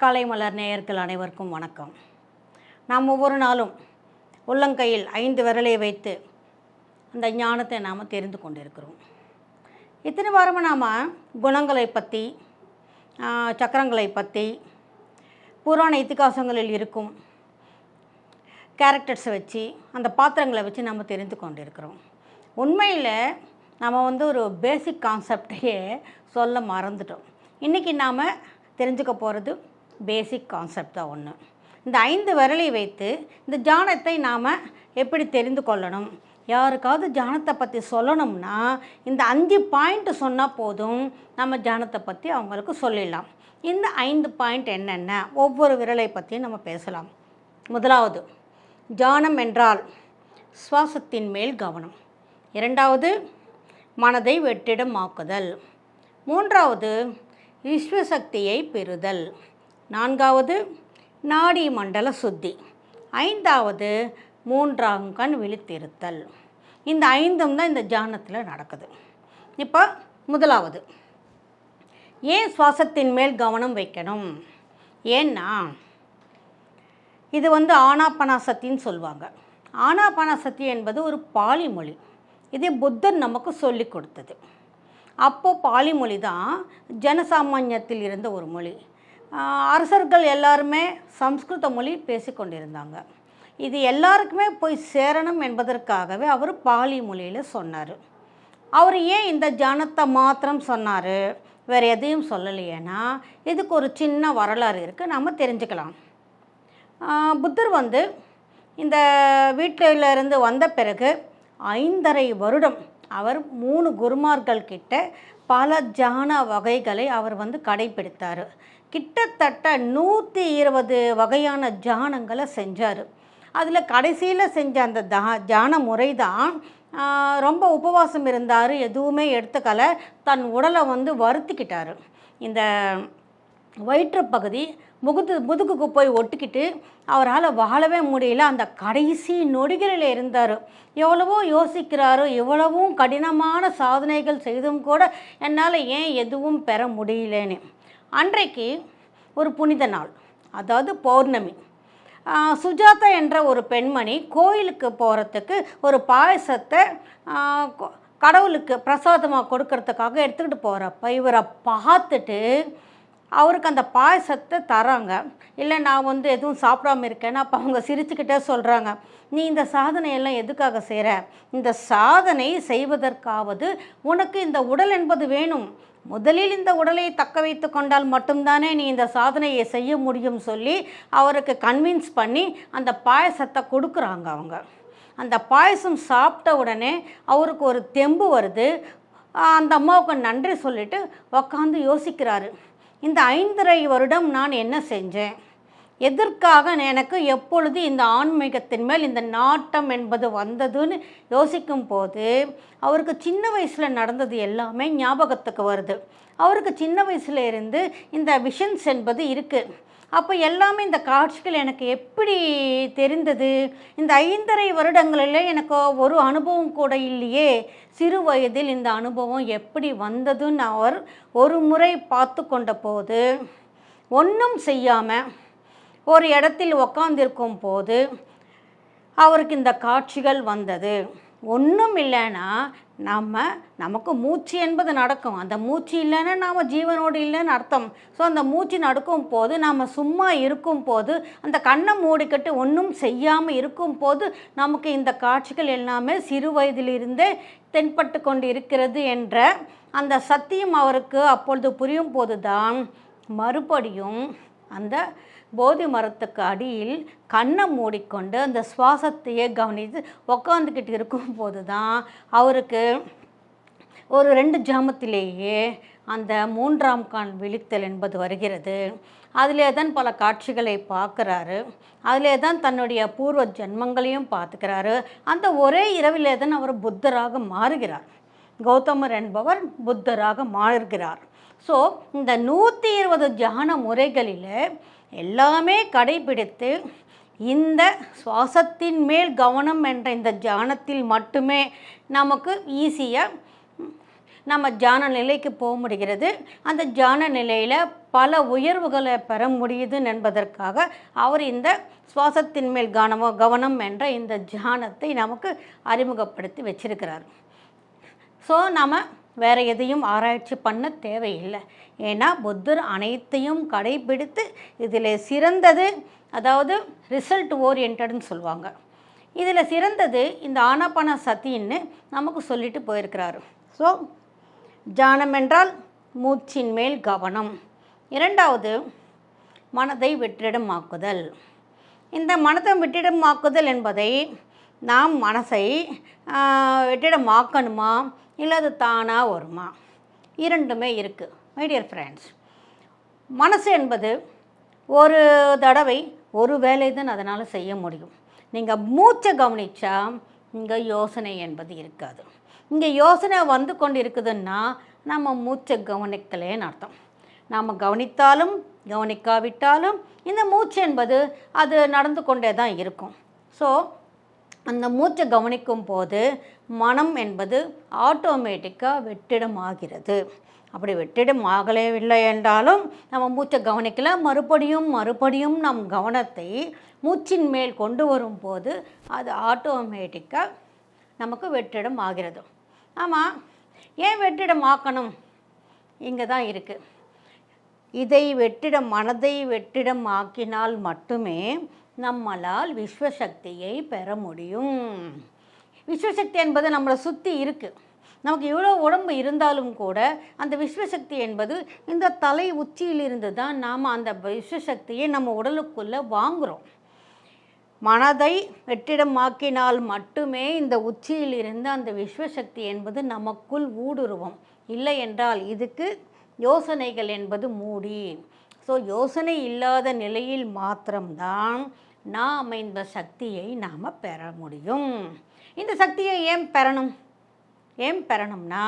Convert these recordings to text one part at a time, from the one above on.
காலை மலர் நேயர்கள் அனைவருக்கும் வணக்கம். நாம் ஒவ்வொரு நாளும் உள்ளங்கையில் ஐந்து விரலை வைத்து அந்த ஞானத்தை நாம் தெரிந்து கொண்டிருக்கிறோம். இத்தனை வாரமாக நாம் குணங்களை பற்றி சக்கரங்களை பற்றி புராண இத்திகாசங்களில் இருக்கும் கேரக்டர்ஸை வச்சு அந்த பாத்திரங்களை வச்சு நம்ம தெரிந்து கொண்டிருக்கிறோம். உண்மையில் நம்ம வந்து ஒரு பேசிக் கான்செப்டையே சொல்ல மறந்துட்டோம். இன்றைக்கி நாம் தெரிஞ்சுக்க போகிறது பேசிக் கான்செப்ட் தான் ஒன்று இந்த ஐந்து விரலை வைத்து இந்த ஜானத்தை நாம் எப்படி தெரிந்து கொள்ளணும்? யாருக்காவது ஜானத்தை பற்றி சொல்லணும்னா இந்த அஞ்சு பாயிண்ட் சொன்னால் போதும் நம்ம ஜானத்தை பற்றி அவங்களுக்கு சொல்லிடலாம். இந்த ஐந்து பாயிண்ட் என்னென்ன? ஒவ்வொரு விரலை பற்றியும் நம்ம பேசலாம். முதலாவது ஜானம் என்றால் சுவாசத்தின் மேல் கவனம். இரண்டாவது மனதை வெற்றிடமாக்குதல். மூன்றாவது விஸ்வசக்தியை பெறுதல். நான்காவது நாடி மண்டல சுத்தி. ஐந்தாவது மூன்றாம் கண் விழித்திருத்தல். இந்த ஐந்தும் தான் இந்த ஜானத்தில் நடக்குது. இப்போ முதலாவது ஏன் சுவாசத்தின் மேல் கவனம் வைக்கணும்? ஏன்னா இது வந்து ஆனாபனாசத்தின்னு சொல்லுவாங்க ஆனாபானசக்தி என்பது ஒரு பாலி மொழி இதே புத்தர் நமக்கு சொல்லி கொடுத்தது. அப்போது பாலி மொழி தான் ஜனசாமான்யத்தில் இருந்த ஒரு மொழி. அரசர்கள் எல்லாருமே சம்ஸ்கிருத மொழி பேசிக்கொண்டிருந்தாங்க இது எல்லாருக்குமே போய் சேரணும் என்பதற்காகவே அவர் பாலி மொழியில் சொன்னார். அவர் ஏன் இந்த ஜானத்தை மாத்திரம் சொன்னார்? வேறு எதையும் சொல்லலையேனா? இதுக்கு ஒரு சின்ன வரலாறு இருக்குது நம்ம தெரிஞ்சுக்கலாம். புத்தர் வந்து இந்த வீட்டில இருந்து வந்த பிறகு ஐந்தரை வருடம் அவர் மூணு குருமார்கள் கிட்ட பல ஜான வகைகளை அவர் வந்து கடைப்பிடித்தார் கிட்டத்தட்ட நூற்றி இருபது வகையான ஜானங்களை செஞ்சார். அதில் கடைசியில் செஞ்ச அந்த தா ஜான முறை தான் ரொம்ப உபவாசம் இருந்தார் எதுவுமே எடுத்துக்கல தன் உடலை வந்து வருத்திக்கிட்டார். இந்த வயிற்றுப்பகுதி முகுது முதுகுக்கு போய் ஒட்டிக்கிட்டு அவரால் வாழவே முடியல. அந்த கடைசி நொடிகளில் இருந்தார். எவ்வளவோ யோசிக்கிறாரு. எவ்வளவும் கடினமான சாதனைகள் செய்தும் கூட என்னால் ஏன் எதுவும் பெற முடியலன்னு. அன்றைக்கு ஒரு புனித நாள். அதாவது பௌர்ணமி. சுஜாதா என்ற ஒரு பெண்மணி கோயிலுக்கு போகிறதுக்கு ஒரு பாயசத்தை கடவுளுக்கு பிரசாதமாக கொடுக்கறதுக்காக எடுத்துக்கிட்டு போகிறப்ப இவரை பார்த்துட்டு அவருக்கு அந்த பாயசத்தை தராங்க. இல்லை நான் வந்து எதுவும் சாப்பிடாம இருக்கேன்னு அப்போ அவங்க சிரிச்சுக்கிட்டே சொல்கிறாங்க நீ இந்த சாதனையெல்லாம் எதுக்காக செய்கிற இந்த சாதனை செய்வதற்காவது உனக்கு இந்த உடல் என்பது வேணும். முதலில் இந்த உடலை தக்க வைத்து கொண்டால் மட்டும்தானே நீ இந்த சாதனையை செய்ய முடியும் சொல்லி அவருக்கு கன்வின்ஸ் பண்ணி அந்த பாயசத்தை கொடுக்குறாங்க அவங்க. அந்த பாயசம் சாப்பிட்ட உடனே அவருக்கு ஒரு தெம்பு வருது. அந்த அம்மாவுக்கு நன்றி சொல்லிட்டு உக்காந்து யோசிக்கிறாரு. இந்த ஐந்தரை வருடம் நான் என்ன செஞ்சேன்? எதற்காக எனக்கு எப்பொழுது இந்த ஆன்மீகத்தின் மேல் இந்த நாட்டம் என்பது வந்ததுன்னு யோசிக்கும் போது அவருக்கு சின்ன வயசில் நடந்தது எல்லாமே ஞாபகத்துக்கு வருது. அவருக்கு சின்ன வயசுல இருந்து இந்த விஷன்ஸ் என்பது இருக்குது அப்போ எல்லாமே இந்த காட்சிகள் எனக்கு எப்படி தெரிந்தது? இந்த ஐந்தரை வருடங்களில் எனக்கு ஒரு அனுபவம் கூட இல்லையே. சிறு வயதில் இந்த அனுபவம் எப்படி வந்ததுன்னு அவர் ஒரு முறை பார்த்து கொண்ட போது ஒன்றும் செய்யாமல் ஒரு இடத்தில் உக்காந்திருக்கும் போது அவருக்கு இந்த காட்சிகள் வந்தது. ஒன்றும் இல்லைன்னா நம்ம நமக்கு மூச்சு என்பது நடக்கும். அந்த மூச்சு இல்லைன்னா நாம் ஜீவனோடு இல்லைன்னு அர்த்தம். ஸோ அந்த மூச்சு நடக்கும் போது நாம் சும்மா இருக்கும் போது அந்த கண்ணை மூடிக்கட்டு ஒன்றும் செய்யாமல் இருக்கும் போது நமக்கு இந்த காட்சிகள் எல்லாமே சிறு வயதிலிருந்தே தென்பட்டு கொண்டு இருக்கிறது என்ற அந்த சத்தியம் அவருக்கு அப்பொழுது புரியும் போது தான் மறுபடியும் அந்த போதி மரத்துக்கு அடியில் கண்ணை மூடிக்கொண்டு அந்த சுவாசத்தையே கவனித்து உக்காந்துக்கிட்டு இருக்கும்போது தான் அவருக்கு ஒரு ரெண்டு ஜாமத்திலேயே அந்த மூன்றாம் கான் விழித்தல் என்பது வருகிறது. அதிலே தான் பல காட்சிகளை பார்க்குறாரு. அதிலே தான் தன்னுடைய பூர்வ ஜென்மங்களையும் பார்த்துக்கிறாரு. அந்த ஒரே இரவிலே தான் அவர் புத்தராக மாறுகிறார். கௌதமர் என்பவர் புத்தராக மாறுகிறார். ஸோ இந்த நூற்றி இருபது தியான முறைகளில் எல்லாமே கடைபிடித்து இந்த சுவாசத்தின் மேல் கவனம் என்ற இந்த தியானத்தில் மட்டுமே நமக்கு ஈஸியாக நம்ம ஜான நிலைக்கு போக முடிகிறது. அந்த ஜான நிலையில் பல உயர்வுகளை பெற முடியுது என்பதற்காக அவர் இந்த சுவாசத்தின் மேல் கவனமோ கவனம் என்ற இந்த தியானத்தை நமக்கு அறிமுகப்படுத்தி வச்சிருக்கிறார். ஸோ நம்ம வேறு எதையும் ஆராய்ச்சி பண்ண தேவையில்லை. ஏன்னா புத்தர் அனைத்தையும் கடைபிடித்து இதில் சிறந்தது அதாவது ரிசல்ட் ஓரியன்டுன்னு சொல்லுவாங்க. இதில் சிறந்தது இந்த ஆனாபான சத்தின்னு நமக்கு சொல்லிட்டு போயிருக்கிறாரு. ஸோ ஜானம் என்றால் மூச்சின் மேல் கவனம். இரண்டாவது மனதை வெற்றிடமாக்குதல் இந்த மனதை வெற்றிடமாக்குதல் என்பதை நாம் மனசை வெற்றிடமாக்கணுமா இல்லை அது தானாக வருமா? இரண்டுமே இருக்குது மைடியர் ஃப்ரெண்ட்ஸ் மனசு என்பது ஒரு தடவை ஒரு வேலை தான் அதனால் செய்ய முடியும். நீங்கள் மூச்சை கவனித்தா இங்கே யோசனை என்பது இருக்காது. இங்கே யோசனை வந்து கொண்டு இருக்குதுன்னா நம்ம மூச்சை கவனிக்கலேன்னு அர்த்தம். நாம் கவனித்தாலும் கவனிக்காவிட்டாலும் இந்த மூச்சு என்பது அது நடந்து கொண்டே தான் இருக்கும். ஸோ அந்த மூச்சை கவனிக்கும் போது மனம் என்பது ஆட்டோமேட்டிக்காக வெற்றிடமாகிறது. அப்படி வெற்றிடம் ஆகலவில்லை என்றாலும் நம்ம மூச்சை கவனிக்கல. மறுபடியும் மறுபடியும் நம் கவனத்தை மூச்சின் மேல் கொண்டு வரும்போது அது ஆட்டோமேட்டிக்காக நமக்கு வெற்றிடம் ஆகிறது. ஆமாம் ஏன் வெற்றிடம் ஆக்கணும்? இங்கே தான் இருக்குது இதை வெற்றிடம் மனதை வெற்றிடம் ஆக்கினால் மட்டுமே நம்மளால் விஸ்வசக்தியை பெற முடியும். விஸ்வசக்தி என்பது நம்மளை சுற்றி இருக்குது நமக்கு எவ்வளோ உடம்பு இருந்தாலும் கூட அந்த விஸ்வசக்தி என்பது இந்த தலை உச்சியிலிருந்து தான் நாம் அந்த விஸ்வசக்தியை நம்ம உடலுக்குள்ளே வாங்குகிறோம் மனதை வெற்றிடமாக்கினால் மட்டுமே இந்த உச்சியிலிருந்து அந்த விஸ்வசக்தி என்பது நமக்குள் ஊடுருவோம். இல்லை என்றால் இதுக்கு யோசனைகள் என்பது மூடி. ஸோ யோசனை இல்லாத நிலையில் மாத்திரம்தான் நாம் இந்த சக்தியை நாம் பெற முடியும். இந்த சக்தியை ஏன் பெறணும்? ஏன் பெறணும்னா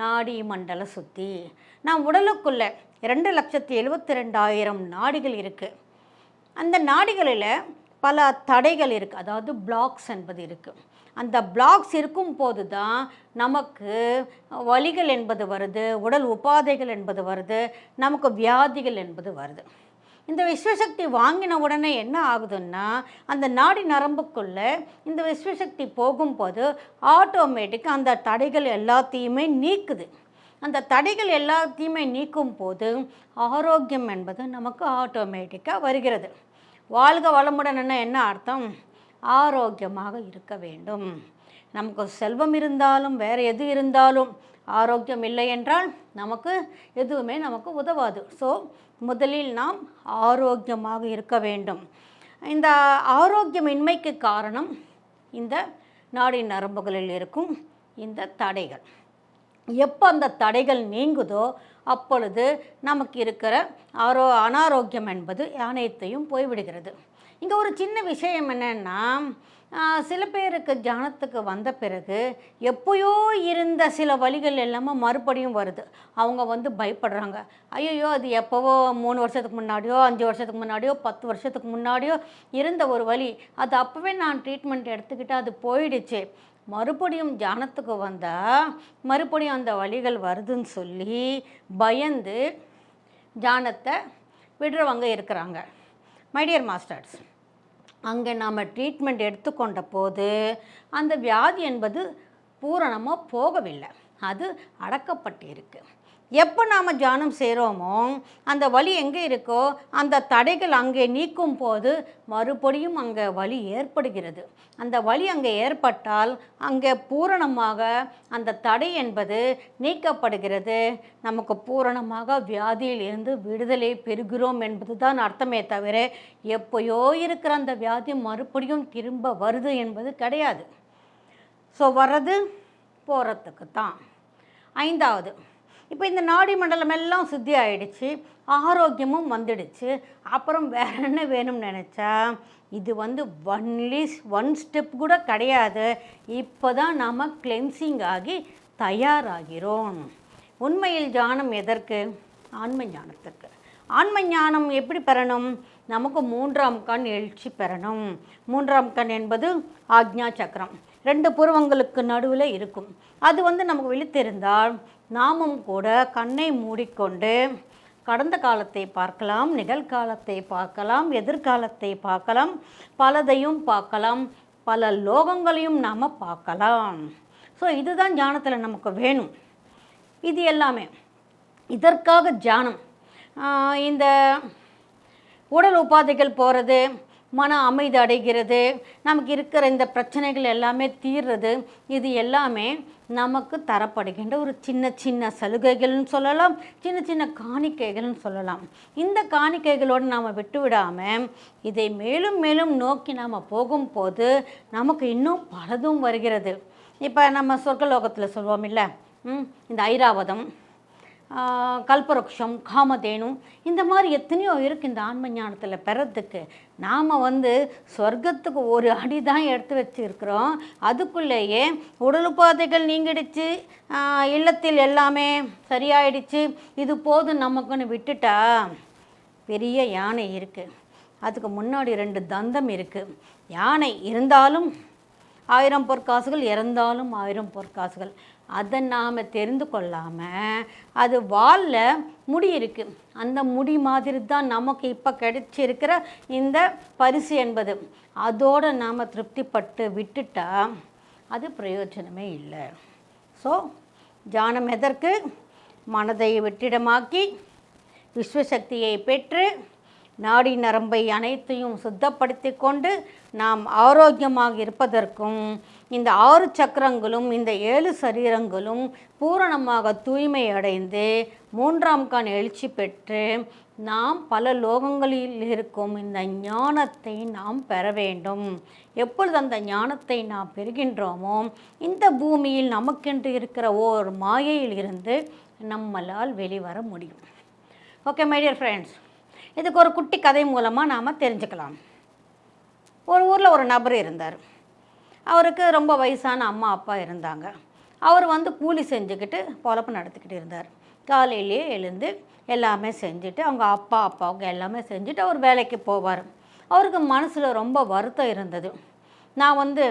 நாடி மண்டல சுத்தி. நம் உடலுக்குள்ள ரெண்டு லட்சத்தி எழுபத்தி ரெண்டாயிரம் நாடிகள் இருக்குது அந்த நாடிகளில் பல தடைகள் இருக்குது அதாவது பிளாக்ஸ் என்பது இருக்குது அந்த பிளாக்ஸ் இருக்கும் போது தான் நமக்கு வலிகள் என்பது வருது உடல் உபாதைகள் என்பது வருது நமக்கு வியாதிகள் என்பது வருது. இந்த விஸ்வசக்தி வாங்கின உடனே என்ன ஆகுதுன்னா அந்த நாடி நரம்புக்குள்ளே இந்த விஸ்வசக்தி போகும்போது ஆட்டோமேட்டிக்காக அந்த தடைகள் எல்லாத்தையுமே நீக்குது. அந்த தடைகள் எல்லாத்தையுமே நீக்கும் போது ஆரோக்கியம் என்பது நமக்கு ஆட்டோமேட்டிக்காக வருகிறது. வாழ்க வளமுடன் என்ன அர்த்தம்? ஆரோக்கியமாக இருக்க வேண்டும். நமக்கு செல்வம் இருந்தாலும் வேறு எது இருந்தாலும் ஆரோக்கியம் இல்லை என்றால் நமக்கு எதுவுமே நமக்கு உதவாது. ஸோ முதலில் நாம் ஆரோக்கியமாக இருக்க வேண்டும். இந்த ஆரோக்கியமின்மைக்கு காரணம் இந்த நாடி நரம்புகளில் இருக்கும் இந்த தடைகள். எப்போ அந்த தடைகள் நீங்குதோ அப்பொழுது நமக்கு இருக்கிற ஆரோ அனாரோக்கியம் என்பது அனைத்தையும் போய்விடுகிறது. இங்கே ஒரு சின்ன விஷயம் என்னென்னா சில பேருக்கு ஜானத்துக்கு வந்த பிறகு எப்போயோ இருந்த சில வழிகள் எல்லாமே மறுபடியும் வருது. அவங்க வந்து பயப்படுறாங்க. ஐயோ அது எப்போவோ மூணு வருஷத்துக்கு முன்னாடியோ அஞ்சு வருஷத்துக்கு முன்னாடியோ பத்து வருஷத்துக்கு முன்னாடியோ இருந்த ஒரு வழி. அது அப்போவே நான் ட்ரீட்மெண்ட் எடுத்துக்கிட்டு அது போயிடுச்சு. மறுபடியும் ஜானத்துக்கு வந்தால் மறுபடியும் அந்த வழிகள் வருதுன்னு சொல்லி பயந்து ஜானத்தை விடுறவங்க இருக்கிறாங்க. மைடியர் மாஸ்டர்ஸ் அங்கே நாம் ட்ரீட்மெண்ட் எடுத்துக்கொண்ட போது அந்த வியாதி என்பது பூரணமாக போகவில்லை. அது அடக்கப்பட்டிருக்கு. எப்போ நாம் தியானம் செய்கிறோமோ அந்த வலி எங்கே இருக்கோ அந்த தடைகள் அங்கே நீக்கும் போது மறுபடியும் அங்கே வலி ஏற்படுகிறது. அந்த வலி அங்கே ஏற்பட்டால் அங்கே பூரணமாக அந்த தடை என்பது நீக்கப்படுகிறது. நமக்கு பூரணமாக வியாதியில் இருந்து விடுதலை பெறுகிறோம் என்பது தான் அர்த்தமே தவிர எப்போயோ இருக்கிற அந்த வியாதி மறுபடியும் திரும்ப வருது என்பது கிடையாது. ஸோ வர்றது போகிறதுக்கு தான் ஐந்தாவது இப்போ இந்த நாடி மண்டலம் எல்லாம் சுத்தி ஆயிடுச்சு ஆரோக்கியமும் வந்துடுச்சு. அப்புறம் வேற என்ன வேணும்னு நினச்சா இது வந்து ஒன்லி ஒன் ஸ்டெப் கூட கிடையாது. இப்போ தான் நாம் கிளென்சிங் ஆகி தயாராகிறோம். உண்மையில் ஞானம் எதற்கு? ஆன்ம ஞானத்துக்கு. ஆன்ம ஞானம் எப்படி பெறணும்? நமக்கு மூன்றாம் கண் எழுச்சி பெறணும். மூன்றாம் கண் என்பது ஆக்ஞா சக்கரம். ரெண்டு புருவங்களுக்கு நடுவில் இருக்கும். அது வந்து நமக்கு விழித்திருந்தால் நாமும் கூட கண்ணை மூடிக்கொண்டு கடந்த காலத்தை பார்க்கலாம் நிகழ்காலத்தை பார்க்கலாம் எதிர்காலத்தை பார்க்கலாம் பலதையும் பார்க்கலாம் பல லோகங்களையும் நாம் பார்க்கலாம். ஸோ இதுதான் ஞானத்தில் நமக்கு வேணும். இது எல்லாமே. இதற்காக தியானம். இந்த உடல் உபாதைகள் போகிறது மன அமைதி அடைகிறது. நமக்கு இருக்கிற இந்த பிரச்சனைகள் எல்லாமே தீர்றது. இது எல்லாமே நமக்கு தரப்படுகின்ற ஒரு சின்ன சின்ன சலுகைகள்னு சொல்லலாம். சின்ன சின்ன காணிக்கைகள்னு சொல்லலாம். இந்த காணிக்கைகளோடு நாம் விட்டு விடாமல் இதை மேலும் மேலும் நோக்கி நாம் போகும்போது நமக்கு இன்னும் பலதும் வருகிறது. இப்போ நம்ம சொர்க்கலோகத்தில் சொல்வோம் இல்லை? இந்த ஐராவதம். கல்பவருஷம் காமதேனு இந்த மாதிரி எத்தனையோ இருக்குது இந்த ஆன்ம ஞானத்தில் பெறத்துக்கு. நாம் வந்து சொர்க்கத்துக்கு ஒரு அடி தான் எடுத்து வச்சுருக்கிறோம். அதுக்குள்ளேயே உடல் உபாதைகள் நீங்கிடுச்சு. இல்லத்தில் எல்லாமே சரியாயிடுச்சு. இது போதும் நமக்குன்னு விட்டுட்டா பெரிய யானை இருக்குது அதுக்கு முன்னாடி ரெண்டு தந்தம் இருக்குது யானை இருந்தாலும் ஆயிரம் பொற்காசுகள் இறந்தாலும் ஆயிரம் பொற்காசுகள். அதை நாம் தெரிந்து கொள்ளாமல் அது வாலில் முடி இருக்குது அந்த முடி மாதிரி தான் நமக்கு இப்போ கிடைச்சிருக்கிற இந்த பரிசு என்பது. அதோடு நாம் திருப்திப்பட்டு விட்டுட்டா அது பிரயோஜனமே இல்லை. ஸோ ஜானம் எதற்கு? மனதை வெற்றிடமாக்கி விஸ்வசக்தியை பெற்று நாடி நரம்பை அனைத்தையும் சுத்தப்படுத்தி கொண்டு நாம் ஆரோக்கியமாக இருப்பதற்கும் இந்த ஆறு சக்கரங்களும் இந்த ஏழு சரீரங்களும் பூரணமாக தூய்மை அடைந்து மூன்றாம் கண் எழுச்சி பெற்று நாம் பல லோகங்களில் இருக்கும் இந்த ஞானத்தை நாம் பெற வேண்டும். எப்பொழுது அந்த ஞானத்தை நாம் பெறுகின்றோமோ இந்த பூமியில் நமக்கென்று இருக்கிற ஓர் மாயையில் இருந்து நம்மளால் வெளிவர முடியும். ஓகே மை டியர் ஃப்ரெண்ட்ஸ் இதுக்கு ஒரு குட்டி கதை மூலமாக நாம் தெரிஞ்சுக்கலாம். ஒரு ஊரில் ஒரு நபர் இருந்தார். அவருக்கு ரொம்ப வயசான அம்மா அப்பா இருந்தாங்க. அவர் வந்து கூலி செஞ்சுக்கிட்டு பொழப்பு நடத்திக்கிட்டு இருந்தார். காலையிலேயே எழுந்து எல்லாமே செஞ்சுட்டு அவங்க அப்பா அப்பாவுக்கு எல்லாமே செஞ்சுட்டு அவர் வேலைக்கு போவார். அவருக்கு மனசில் ரொம்ப வருத்தம் இருந்தது. நான் வந்து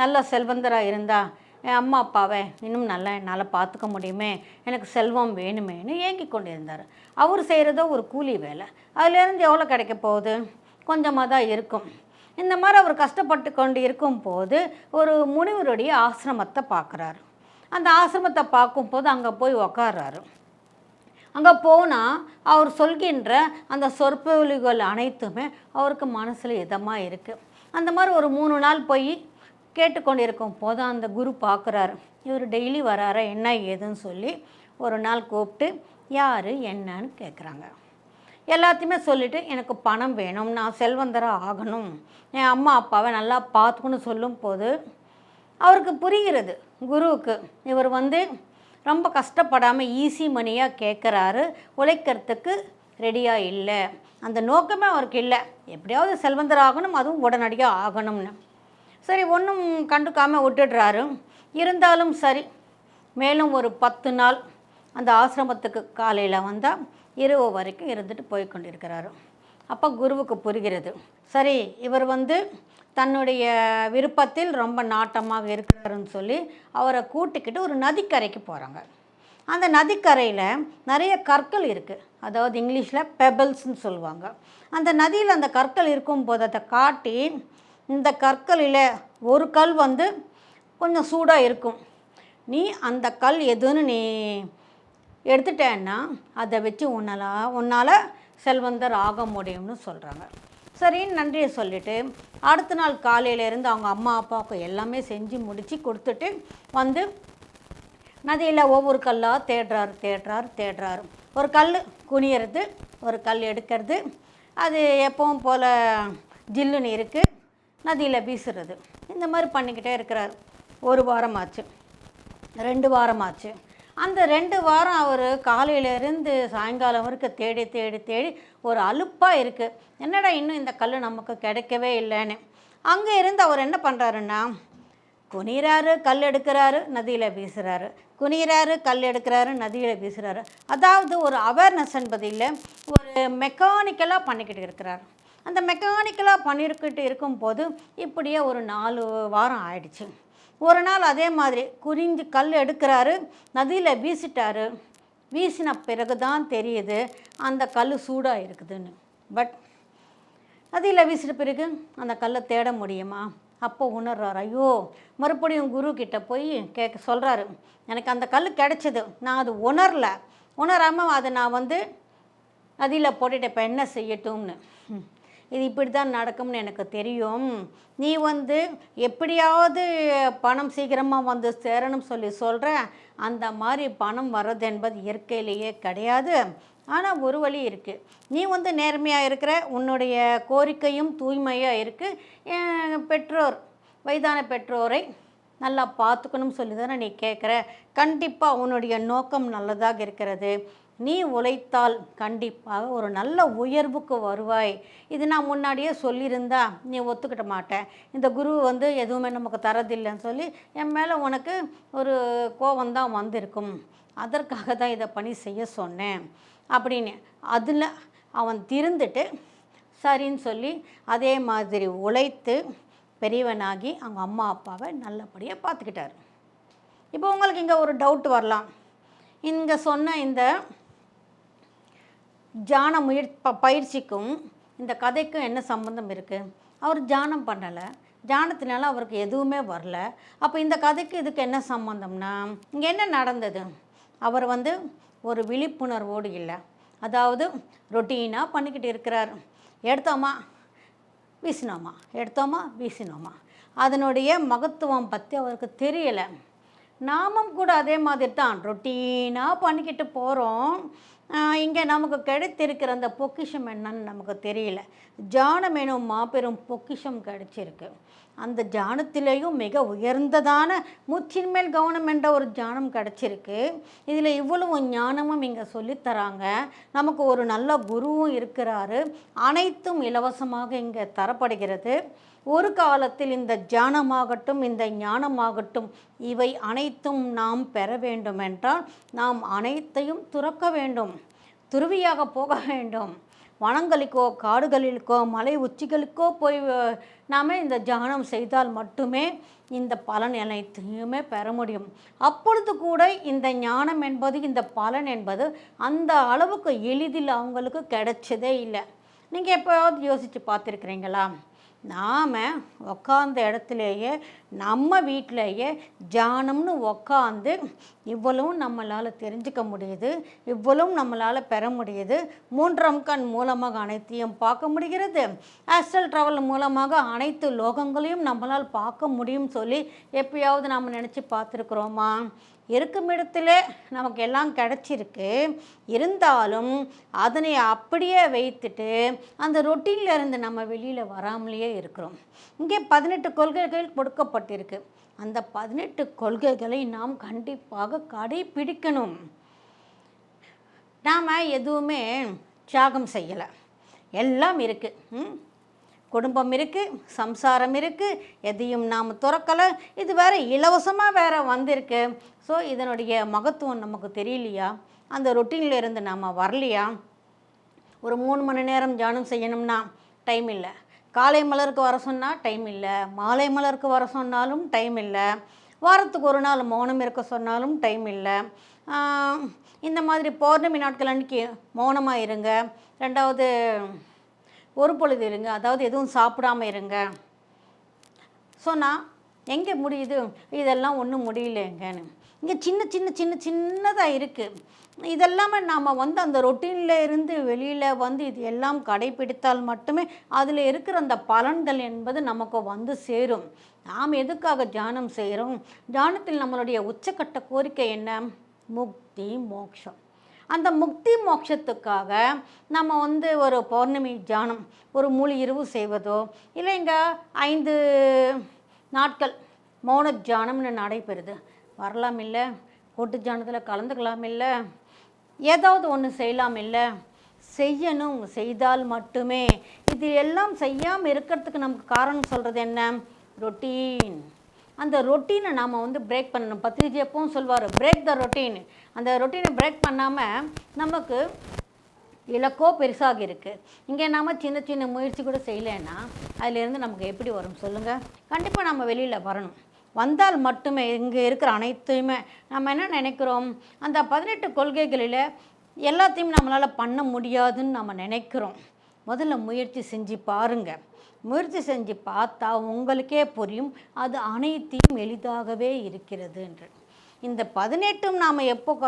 நல்ல செல்வந்தராக இருந்தால் என் அம்மா அப்பாவை இன்னும் நல்லா என்னால் பார்த்துக்க முடியுமே எனக்கு செல்வம் வேணுமேன்னு ஏங்கி கொண்டு இருந்தார் அவர் செய்கிறதோ ஒரு கூலி வேலை. அதுலேருந்து எவ்வளோ கிடைக்க போகுது? கொஞ்சமாக தான் இருக்கும். இந்த மாதிரி அவர் கஷ்டப்பட்டு கொண்டு இருக்கும்போது ஒரு முனிவருடைய ஆசிரமத்தை பார்க்குறாரு. அந்த ஆசிரமத்தை பார்க்கும்போது அங்கே போய் உக்காடுறாரு அங்கே போனால் அவர் சொல்கின்ற அந்த சொற்பொழிகள் அனைத்துமே அவருக்கு மனசில் இதமாக இருக்குது அந்த மாதிரி ஒரு மூணு நாள் போய் கேட்டுக்கொண்டு இருக்கும் போது அந்த குரு பார்க்குறாரு. இவர் டெய்லி வராரா என்ன ஏதுன்னு சொல்லி ஒரு நாள் கூப்பிட்டு யார் என்னன்னு கேட்குறாங்க எல்லாத்தையுமே சொல்லிவிட்டு எனக்கு பணம் வேணும் நான் செல்வந்தராக ஆகணும். என் அம்மா அப்பாவை நல்லா பார்த்துக்கணும் சொல்லும் போது அவருக்கு புரிகிறது குருவுக்கு. இவர் வந்து ரொம்ப கஷ்டப்படாமல் ஈஸி மணியாக கேட்குறாரு உழைக்கிறதுக்கு ரெடியாக இல்லை. அந்த நோக்கமே அவருக்கு இல்லை. எப்படியாவது செல்வந்தர் ஆகணும் அதுவும் உடனடியாக ஆகணும்னு. சரி ஒன்றும் கண்டுக்காமல் விட்டுடுறாரு. இருந்தாலும் சரி மேலும் ஒரு பத்து நாள் அந்த ஆசிரமத்துக்கு காலையில் வந்தால் இரவு வரைக்கும் இருந்துட்டு போய் கொண்டிருக்கிறாரு அப்போ குருவுக்கு புரிகிறது. சரி இவர் வந்து தன்னுடைய விருப்பத்தில் ரொம்ப நாட்டமாக இருக்கிறாருன்னு சொல்லி அவரை கூட்டிக்கிட்டு ஒரு நதிக்கரைக்கு போகிறாங்க அந்த நதிக்கரையில் நிறைய கற்கள் இருக்குது அதாவது இங்கிலீஷில் பெபிள்ஸ்னு சொல்லுவாங்க. அந்த நதியில் அந்த கற்கள் இருக்கும்போது அதை காட்டி இந்த கற்களில் ஒரு கல் வந்து கொஞ்சம் சூடாக இருக்கும். நீ அந்த கல் எதுன்னு நீ எடுத்துட்டேன்னா அதை வச்சு உன்னால் உன்னால் செல்வந்தர் ஆக முடியும்னு சொல்கிறாங்க சரின்னு நன்றியை சொல்லிவிட்டு அடுத்த நாள் காலையிலேருந்து அவங்க அம்மா அப்பாவுக்கு எல்லாமே செஞ்சு முடித்து கொடுத்துட்டு வந்து நதியில் ஒவ்வொரு கல்லாக தேடுறாரு தேடுறாரு தேடுறாரு. ஒரு கல் குனியறது ஒரு கல் எடுக்கிறது. அது எப்பவும் போல் ஜில்லுன்னு இருக்குது நதியில் வீசுறது. இந்த மாதிரி பண்ணிக்கிட்டே இருக்கிறார். ஒரு வாரம் ஆச்சு ரெண்டு வாரம் ஆச்சு அந்த ரெண்டு வாரம் அவர் காலையிலேருந்து சாயங்காலம் வரைக்கும் தேடி தேடி தேடி ஒரு அலுப்பாக இருக்குது என்னடா இன்னும் இந்த கல் நமக்கு கிடைக்கவே இல்லைன்னு. அங்கே இருந்து அவர் என்ன பண்ணுறாருன்னா குனிகிறாரு கல் எடுக்கிறாரு நதியில் வீசுகிறாரு குனிகிறாரு கல் எடுக்கிறாரு நதியில் வீசுகிறாரு அதாவது ஒரு அவேர்னஸ் என்பது இல்லை ஒரு மெக்கானிக்கலாக பண்ணிக்கிட்டு இருக்கிறார். அந்த மெக்கானிக்கலாக பண்ணிருக்கிட்டு இருக்கும்போது இப்படியே ஒரு நாலு வாரம் ஆயிடுச்சு. ஒரு நாள் அதே மாதிரி குறிஞ்சி கல் எடுக்கிறாரு நதியில் வீசிட்டாரு. வீசின பிறகு தான் தெரியுது அந்த கல் சூடாக இருக்குதுன்னு பட் நதியில் வீசிட்ட பிறகு அந்த கல்லை தேட முடியுமா? அப்போ உணர்றாரு. ஐயோ மறுபடியும் குரு கிட்ட போய் கேட்க சொல்கிறாரு எனக்கு அந்த கல் கிடச்சிது. நான் அது உணரல. உணராமல் அதை நான் வந்து நதியில் போட்டுட்டு இப்போ என்ன செய்யட்டும்னு. ம். இது இப்படி தான் நடக்கும்னு எனக்கு தெரியும். நீ வந்து எப்படியாவது பணம் சீக்கிரமாக வந்து சேரணும் சொல்லி சொல்கிற அந்த மாதிரி பணம் வர்றது என்பது இயற்கையிலேயே கிடையாது. ஆனால் ஒரு வழி இருக்குது நீ வந்து நேர்மையாக இருக்கிற உன்னுடைய கோரிக்கையும் தூய்மையாக இருக்குது பெற்றோர் வயதான பெற்றோரை நல்லா பார்த்துக்கணும் சொல்லி தானே நீ கேட்குற கண்டிப்பாக உன்னுடைய நோக்கம் நல்லதாக இருக்கிறது. நீ உழைத்தால் கண்டிப்பாக ஒரு நல்ல உயர்வுக்கு வருவாய். இது நான் முன்னாடியே சொல்லியிருந்தா நீ ஒத்துக்கிட்ட மாட்டேன். இந்த குரு வந்து எதுவுமே நமக்கு தரதில்லைன்னு சொல்லி என் மேலே உனக்கு ஒரு கோபந்தான் வந்திருக்கும். அதற்காக தான் இதை பணி செய்ய சொன்னேன். அப்படின்னு அதில் அவன் திருந்துட்டு சரின்னு சொல்லி அதே மாதிரி உழைத்து பெரியவனாகி அவங்க அம்மா அப்பாவை நல்லபடியாக பார்த்துக்கிட்டார். இப்போ உங்களுக்கு இங்கே ஒரு டவுட் வரலாம். இங்கே சொன்ன இந்த ஜான முயற் ப பயிற்சிக்கும் இந்த கதைக்கும் என்ன சம்மந்தம் இருக்குது அவர் ஜானம் பண்ணலை. ஜானத்தினால அவருக்கு எதுவுமே வரல. அப்போ இந்த கதைக்கு இதுக்கு என்ன சம்மந்தம்னா இங்கே என்ன நடந்தது? அவர் வந்து ஒரு விழிப்புணர்வோடு இல்லை. அதாவது ரொட்டீனாக பண்ணிக்கிட்டு இருக்கிறார். எடுத்தோமா? வீசினோமா? எடுத்தோமா? வீசினோமா? அதனுடைய மகத்துவம் பற்றி அவருக்கு தெரியலை. நாமும் கூட அதே மாதிரி தான் ரொட்டீனாக பண்ணிக்கிட்டு போகிறோம் இங்கே நமக்கு கிடைத்திருக்கிற அந்த பொக்கிஷம் என்னன்னு நமக்கு தெரியல. ஜானம் எனும் மாபெரும் பொக்கிஷம் கிடைச்சிருக்கு. அந்த ஜானத்திலேயும் மிக உயர்ந்ததான மூச்சின் மேல் கவனம் என்ற ஒரு ஜானம் கிடச்சிருக்கு. இதில் இவ்வளவு ஞானமும் இங்கே சொல்லித்தராங்க நமக்கு ஒரு நல்ல குருவும் இருக்கிறாரு. அனைத்தும் இலவசமாக இங்கே தரப்படுகிறது. ஒரு காலத்தில் இந்த ஜானமாகட்டும் இந்த ஞானமாகட்டும் இவை அனைத்தும் நாம் பெற வேண்டுமென்றால் நாம் அனைத்தையும் துறக்க வேண்டும். துருவியாக போக வேண்டும். வனங்களுக்கோ காடுகளிலுக்கோ மலை உச்சிகளுக்கோ போய் நாம் நாம இந்த தியானம் செய்தால் மட்டுமே இந்த பலன் அனைத்தையுமே பெற முடியும். அப்பொழுது கூட இந்த ஞானம் என்பது இந்த பலன் என்பது அந்த அளவுக்கு எளிதில் அவங்களுக்கு கிடைச்சதே இல்லை. நீங்கள் எப்போயாவது யோசித்து பார்த்துருக்குறீங்களா? நாம் உக்காந்த இடத்துலையே நம்ம வீட்டிலேயே ஜானம்னு உக்காந்து இவ்வளவும் நம்மளால் தெரிஞ்சுக்க முடியுது இவ்வளவும் நம்மளால் பெற முடியுது. மூன்றாம் கண் மூலமாக அனைத்தையும் பார்க்க முடிகிறது. ஆஸ்ட்ரல் ட்ராவல் மூலமாக அனைத்து லோகங்களையும் நம்மளால் பார்க்க முடியும் சொல்லி எப்பயாவது நாம் நினச்சி பார்த்துருக்குறோமா? இருக்கும் இடத்துல நமக்கு எல்லாம் கிடச்சிருக்கு. இருந்தாலும் அதனை அப்படியே வைத்துட்டு அந்த ரொட்டீனில் இருந்து நம்ம வெளியில் வராமலேயே இருக்கிறோம். இங்கே பதினெட்டு கொள்கைகள் கொடுக்கப்பட்டிருக்கு. அந்த பதினெட்டு கொள்கைகளை நாம் கண்டிப்பாக கடைபிடிக்கணும். நாம் எதுவுமே தியாகம் செய்யலை. எல்லாம் இருக்குது குடும்பம் இருக்குது சம்சாரம் இருக்குது எதையும் நாம் துறக்கலை. இது வேறு இலவசமாக வேறு வந்திருக்கு. ஸோ இதனுடைய மகத்துவம் நமக்கு தெரியலையா? அந்த ரொட்டீனில் இருந்து நாம் வரலையா? ஒரு மூணு மணி நேரம் தியானம் செய்யணும்னா டைம் இல்லை. காலை மலருக்கு வர சொன்னால் டைம் இல்லை. மாலை மலருக்கு வர சொன்னாலும் டைம் இல்லை. வாரத்துக்கு ஒரு நாள் மௌனம் இருக்க சொன்னாலும் டைம் இல்லை. இந்த மாதிரி பௌர்ணமி நாட்கள் அன்றைக்கி மௌனமாக இருங்க. ரெண்டாவது ஒரு பொழுது இருங்க அதாவது எதுவும் சாப்பிடாம இருங்க. சொன்னால் எங்கே முடியுது? இதெல்லாம் ஒன்றும் முடியலங்கன்னு. இங்கே சின்ன சின்ன சின்ன சின்னதாக இருக்குது இதெல்லாமே நாம் வந்து அந்த ரொட்டீனில் இருந்து வெளியில் வந்து இது எல்லாம் கடைபிடித்தால் மட்டுமே அதில் இருக்கிற அந்த பலன்கள் என்பது நமக்கு வந்து சேரும். நாம் எதுக்காக தியானம் செய்கிறோம் தியானத்தில் நம்மளுடைய உச்சக்கட்ட கோரிக்கை என்ன? முக்தி மோட்சம் அந்த முக்தி மோட்சத்துக்காக நம்ம வந்து ஒரு பௌர்ணமி தியானம் ஒரு மூலி இரவு செய்வதோ இல்லைங்க ஐந்து நாட்கள் மௌன தியானம்னு நடைபெறுது. வரலாம் இல்லை? கூட்டு தியானத்தில் கலந்துக்கலாம் இல்லை? ஏதாவது ஒன்று செய்யலாம் இல்லை? செய்யணும். செய்தால் மட்டுமே. இது எல்லாம் செய்யாமல் இருக்கிறதுக்கு நமக்கு காரணம் சொல்கிறது என்ன? ரொட்டீன். அந்த ரொட்டீனை நாம் வந்து பிரேக் பண்ணணும். பத்திரிஜி எப்பவும் சொல்வார் பிரேக் த ரொட்டீன் அந்த ரொட்டீனை பிரேக் பண்ணாமல் நமக்கு இலக்கோ பெருசாக இருக்குது இங்கே நாம் சின்ன சின்ன முயற்சி கூட செய்யலைன்னா அதிலேருந்து நமக்கு எப்படி வரும் சொல்லுங்கள் கண்டிப்பாக நம்ம வெளியில் வரணும். வந்தால் மட்டுமே இங்கே இருக்கிற அனைத்தையுமே நம்ம என்ன நினைக்கிறோம்? அந்த பதினெட்டு கொள்கைகளில் எல்லாத்தையும் நம்மளால் பண்ண முடியாதுன்னு நம்ம நினைக்கிறோம். முதல்ல முயற்சி செஞ்சு பாருங்கள் முயற்சி செஞ்சு பார்த்தா உங்களுக்கே புரியும். அது அனைத்தையும் எளிதாகவே இருக்கிறது என்று. இந்த பதினெட்டும் நாம் எப்போ க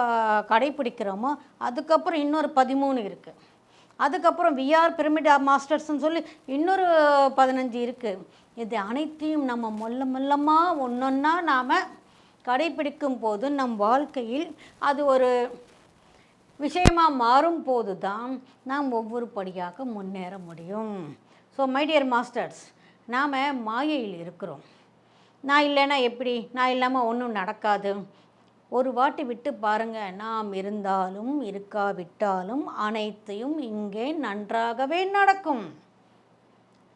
கடைப்பிடிக்கிறோமோ அதுக்கப்புறம் இன்னொரு பதிமூணு இருக்குது அதுக்கப்புறம் விஆர் பிரமிட் மாஸ்டர்ஸ்னு சொல்லி இன்னொரு பதினஞ்சு இருக்குது இது அனைத்தையும் நம்ம மொல்ல மொல்லமாக ஒன்றொன்னா நாம் கடைப்பிடிக்கும் போது நம் வாழ்க்கையில் அது ஒரு விஷயமாக மாறும் போது தான் நாம் ஒவ்வொரு படியாக முன்னேற முடியும். ஸோ மை டியர் மாஸ்டர்ஸ் நாம் மாயையில் இருக்கிறோம். நான் இல்லைன்னா எப்படி? நான் இல்லாமல் ஒன்றும் நடக்காது. ஒரு வாட்டி விட்டு பாருங்க. நாம் இருந்தாலும் இருக்காவிட்டாலும் அனைத்தையும் இங்கே நன்றாகவே நடக்கும்.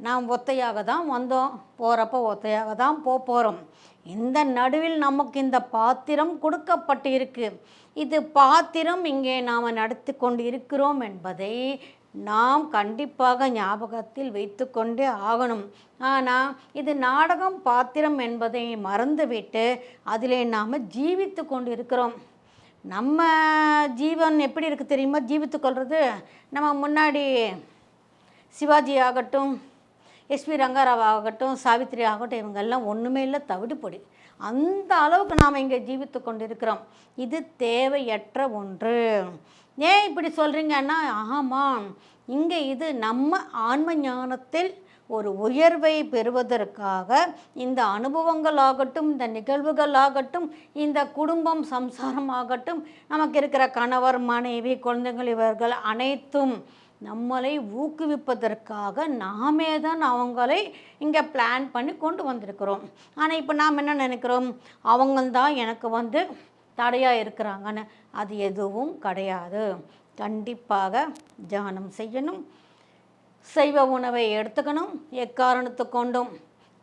நாம் ஒத்தையாக தான் வந்தோம். போகிறப்ப ஒத்தையாக தான் போக போகிறோம் இந்த நடுவில் நமக்கு இந்த பாத்திரம் கொடுக்கப்பட்டிருக்கு. இது பாத்திரம் இங்கே நாம் நடத்தி கொண்டு இருக்கிறோம் என்பதை நாம் கண்டிப்பாக ஞாபகத்தில் வைத்துக்கொண்டே ஆகணும். ஆனால் இது நாடகம் பாத்திரம் என்பதை மறந்துவிட்டு அதிலே நாம் ஜீவித்து கொண்டு இருக்கிறோம் நம்ம ஜீவன் எப்படி இருக்குது தெரியுமா? ஜீவித்து கொள்வது நம்ம முன்னாடி சிவாஜி ஆகட்டும் எஸ்பி ரங்காராவ் ஆகட்டும் சாவித்திரி ஆகட்டும் இவங்கெல்லாம் ஒன்றுமே இல்லை தவிடுபொடி அந்த அளவுக்கு நாம் இங்கே ஜீவித்து கொண்டு இருக்கிறோம் இது தேவையற்ற ஒன்று. ஏன் இப்படி சொல்கிறீங்கன்னா ஆமாம் இங்கே இது நம்ம ஆன்ம ஞானத்தில் ஒரு உயர்வை பெறுவதற்காக இந்த அனுபவங்களாகட்டும் இந்த நிகழ்வுகளாகட்டும் இந்த குடும்பம் சம்சாரம் ஆகட்டும் நமக்கு இருக்கிற கணவர் மனைவி குழந்தைகள் இவர்கள் அனைத்தும் நம்மளை ஊக்குவிப்பதற்காக நாமே தான் அவங்களை இங்கே பிளான் பண்ணி கொண்டு வந்திருக்கிறோம். ஆனால் இப்போ நாம் என்ன நினைக்கிறோம்? அவங்க தான் எனக்கு வந்து தடையாக இருக்கிறாங்கன்னு. அது எதுவும் கிடையாது. கண்டிப்பாக தியானம் செய்யணும். சைவ உணவை எடுத்துக்கணும். எக்காரணத்து கொண்டும்?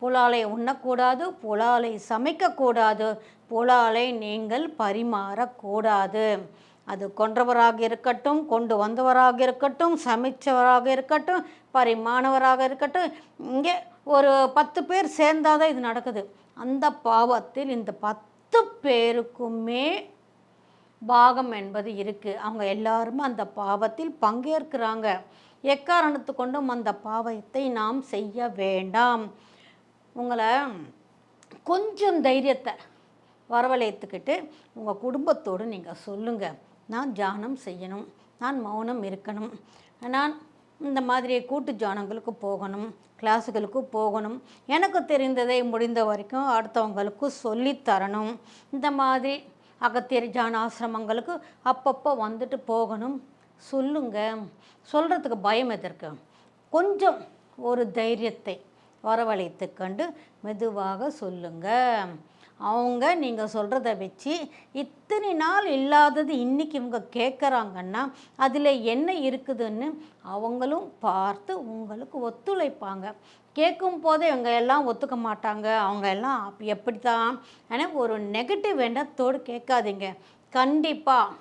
புலாலை உண்ணக்கூடாது. புலாலை சமைக்கக்கூடாது. புலாலை நீங்கள் பரிமாறக்கூடாது. அது கொன்றவராக இருக்கட்டும் கொண்டு வந்தவராக இருக்கட்டும் சமைச்சவராக இருக்கட்டும் பரிமாணவராக இருக்கட்டும் இங்கே ஒரு பத்து பேர் சேர்ந்தாதான் இது நடக்குது. அந்த பாவத்தில் இந்த பத்து பத்து பேருக்குமே பாகம் என்பது இருக்குது அவங்க எல்லாருமே அந்த பாவத்தில் பங்கேற்கிறாங்க. எக்காரணத்து கொண்டும் அந்த பாவத்தை நாம் செய்ய வேண்டாம். உங்களை கொஞ்சம் தைரியத்தை வரவழைத்துக்கிட்டு உங்கள் குடும்பத்தோடு நீங்கள் சொல்லுங்கள் நான் தியானம் செய்யணும். நான் மௌனம் இருக்கணும். நான் இந்த மாதிரி கூட்டு ஜானங்களுக்கு போகணும் கிளாஸுகளுக்கு போகணும். எனக்கு தெரிந்ததை முடிந்த வரைக்கும் அடுத்தவங்களுக்கு சொல்லித்தரணும் இந்த மாதிரி அகத்தியர் ஜான ஆசிரமங்களுக்கு அப்பப்போ வந்துட்டு போகணும். சொல்லுங்க. சொல்கிறதுக்கு பயம் எதற்கு கொஞ்சம் ஒரு தைரியத்தை வரவழைத்து கண்டு மெதுவாக சொல்லுங்கள் அவங்க நீங்கள் சொல்கிறத வச்சு இத்தனை நாள் இல்லாதது இன்றைக்கி இவங்க கேட்குறாங்கன்னா அதில் என்ன இருக்குதுன்னு அவங்களும் பார்த்து உங்களுக்கு ஒத்துழைப்பாங்க. கேட்கும் போதே இவங்க எல்லாம் ஒத்துக்க மாட்டாங்க. அவங்க எல்லாம் எப்படி தான் ஏன்னா ஒரு நெகட்டிவ் எண்ணத்தோடு கேட்காதீங்க. கண்டிப்பாக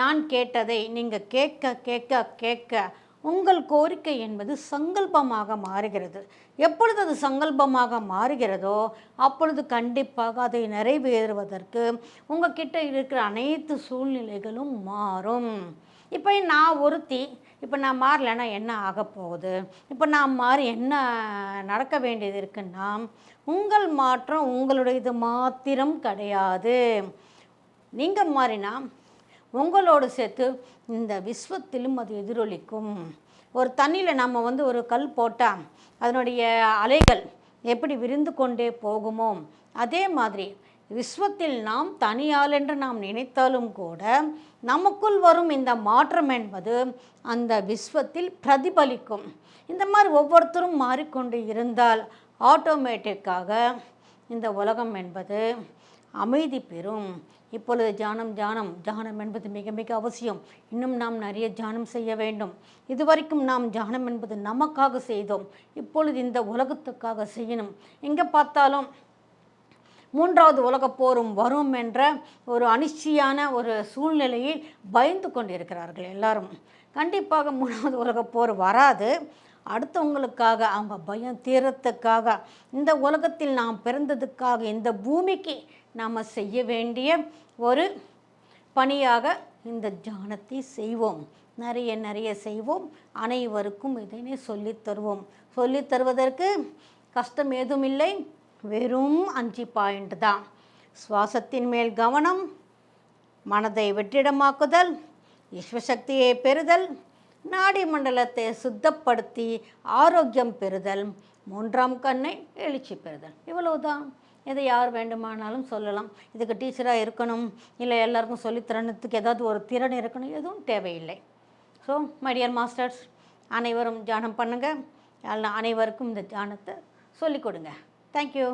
நான் கேட்டதை நீங்கள் கேட்க கேட்க கேட்க உங்கள் கோரிக்கை என்பது சங்கல்பமாக மாறுகிறது. எப்பொழுது அது சங்கல்பமாக மாறுகிறதோ அப்பொழுது கண்டிப்பாக அதை நிறைவேறுவதற்கு உங்ககிட்ட இருக்கிற அனைத்து சூழ்நிலைகளும் மாறும். இப்போ நான் ஒருத்தி இப்போ நான் மாறலைன்னா என்ன ஆக போகுது? இப்போ நான் மாறி என்ன நடக்க வேண்டியது இருக்குன்னா உங்கள் மாற்றம் உங்களுடையது மாத்திரம் கிடையாது. நீங்கள் மாறினா உங்களோடு சேர்த்து இந்த விஸ்வத்திலும் அது எதிரொலிக்கும். ஒரு தண்ணியில் நம்ம வந்து ஒரு கல் போட்டால் அதனுடைய அலைகள் எப்படி விரிந்து கொண்டே போகுமோ அதே மாதிரி விஸ்வத்தில் நாம் தனியால் என்று நாம் நினைத்தாலும் கூட நமக்குள் வரும் இந்த மாற்றம் என்பது அந்த விஸ்வத்தில் பிரதிபலிக்கும். இந்த மாதிரி ஒவ்வொருத்தரும் மாறிக்கொண்டு இருந்தால் ஆட்டோமேட்டிக்காக இந்த உலகம் என்பது அமைதி பெறும். இப்பொழுது தியானம் தியானம் தியானம் என்பது மிக மிக அவசியம். இன்னும் நாம் நிறைய தியானம் செய்ய வேண்டும். இதுவரைக்கும் நாம் தியானம் என்பது நமக்காக செய்தோம். இப்பொழுது இந்த உலகத்துக்காக செய்யணும். எங்கே பார்த்தாலும் மூன்றாவது உலகப் போரும் வரும் என்ற ஒரு அனிச்சையான ஒரு சூழ்நிலையில் பயந்து கொண்டிருக்கிறார்கள் எல்லாரும். கண்டிப்பாக மூணாவது உலகப் போர் வராது. அடுத்தவங்களுக்காக அவங்க பயம் தீரத்துக்காக இந்த உலகத்தில் நாம் பிறந்ததுக்காக இந்த பூமிக்கு நாம் செய்ய வேண்டிய ஒரு பணியாக இந்த தியானத்தை செய்வோம். நிறைய நிறைய செய்வோம். அனைவருக்கும் இதனை சொல்லித் தருவோம். சொல்லித் தருவதற்கு கஷ்டம் ஏதும் இல்லை வெறும் அஞ்சு பாயிண்ட் தான். சுவாசத்தின் மேல் கவனம் மனதை வெற்றிடமாக்குதல் விஸ்வசக்தியை பெறுதல் நாடி மண்டலத்தை சுத்தப்படுத்தி ஆரோக்கியம் பெறுதல் மூன்றாம் கண்ணை எழுச்சி பெறுதல். இவ்வளவுதான். இதை யார் வேண்டுமானாலும் சொல்லலாம். இதுக்கு டீச்சராக இருக்கணும். இல்லை எல்லாருக்கும் சொல்லித்தரணுத்துக்கு ஏதாவது ஒரு திறன் இருக்கணும். எதுவும் தேவையில்லை. ஸோ மைடியர் மாஸ்டர்ஸ் அனைவரும் தியானம் பண்ணுங்கள் அனைவருக்கும் இந்த தியானத்தை சொல்லிக் கொடுங்க. தேங்க்யூ